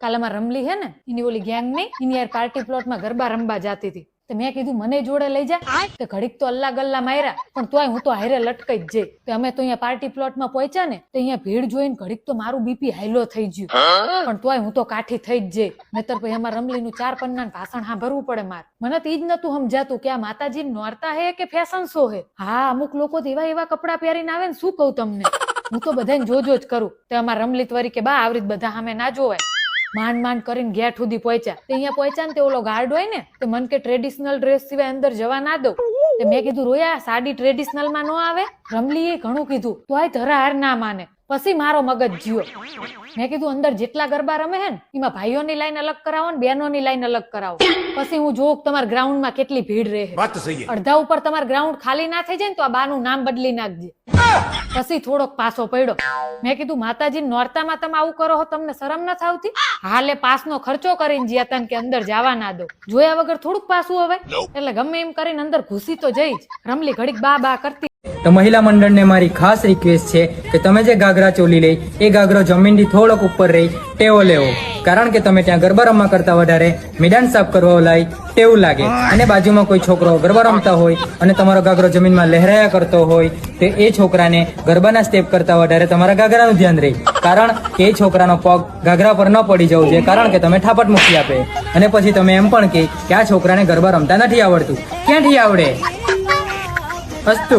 કાલે માં રમલી હે ને, એની ઓલી ગેંગની, એની યાર પાર્ટી પ્લોટમાં ગરબા રમવા જાતી હતી. તો મેં કીધું, મને જોડે લઈ જા. તો ઘડીક તો અલ્લા ગલ્લા માર્યા, પણ તોય હું તો હારે લટકાઈ જ જઈ. તો અમે તો અહીંયા પાર્ટી પ્લોટમાં પહોંચ્યા ને, તો અહીંયા ભીડ જોઈને ઘડીક તો મારું બીપી હાઈલો થઈ ગયું. પણ તોય હું તો કાઠી થઈ જ જઈ, નહીતર પછી અમારા રમલીનું ચાર પન્નાનું ભાષણ સાંભળવું પડે માર. મને તો ઈ જ નતું સમજાતું કે આ માતાજી નોરતા હે કે ફેશન શો હે? હા, અમુક લોકો એવા એવા કપડા પહેરીને આવે ને, શું કહું તમને? હું તો બધાને જોજો જ કરું. તો અમારા રમલી તરીકે બા આવરીત બધા સામે ના જોવાય. માંડ માંડ કરીને ગેટ સુધી પહોંચ્યા. તે અહીંયા પહોંચ્યા ને તે ઓલો ગાર્ડ હોય ને, તે મન કે ટ્રેડિશનલ ડ્રેસ સિવાય અંદર જવા ના દઉં. તે મેં કીધું, રોયા સાડી ટ્રેડિશનલમાં ન આવે. રમલીએ ઘણું કીધું તો આ ધરા હાર ના માને. પછી મારો મગજ જીવો મેં કીધું અંદર જેટલા ગરબા રમે હે ને એમાં ભાઈઓની લાઈન અલગ કરાવો ને બહેનોની લાઈન અલગ કરાવો. પછી હું જોઉં તમારા ગ્રાઉન્ડમાં કેટલી ભીડ રહે. અડધા ઉપર તમારા ગ્રાઉન્ડ ખાલી ના થઈ જાય ને તો આ બાનું નામ બદલી નાખજે. પછી થોડોક પાસો પડ્યો. મેં કીધું માતાજી નોરતામાં તમે આવું કરો તમને શરમ ન થાવતી હાલે પાસનો ખર્ચો કરીને જ્યાં તને કે અંદર જવા ના દો. જોયા વગર થોડુંક પાસું હવે? એટલે ગમે એમ કરીને અંદર ઘૂસી તો જઈ જ રમલી ઘડીક બા બા કરતી તો મહિલા મંડળને મારી ખાસ રિક્વેસ્ટ છે કે તમે જે ગાગરા ચોલી લઈ, એ ગાગરો જમીનથી થોડોક ઉપર રહી, ટેવો લેવો. કારણ કે તમે ત્યાં ગરબા રમવા કરતા વધારે મેદાન સાફ કરવા લાય તેવું લાગે. અને બાજુમાં કોઈ છોકરો ગરબા રમતા હોય અને તમારો ગાગરો જમીનમાં લહેરાયા કરતો હોય, તો એ છોકરાને ગરબાના સ્ટેપ કરતા વધારે તમારા ગાગરાનું ધ્યાન રહે. કારણ કે એ છોકરાનો પગ ગાગરા પર ન પડી જવું જોઈએ, કારણ કે તમે ઠાપટ મૂકી આપે. અને પછી તમે એમ પણ કે આ છોકરાને ગરબા રમતા નથી આવડતું. ક્યાંથી આવડે? અસ્તુ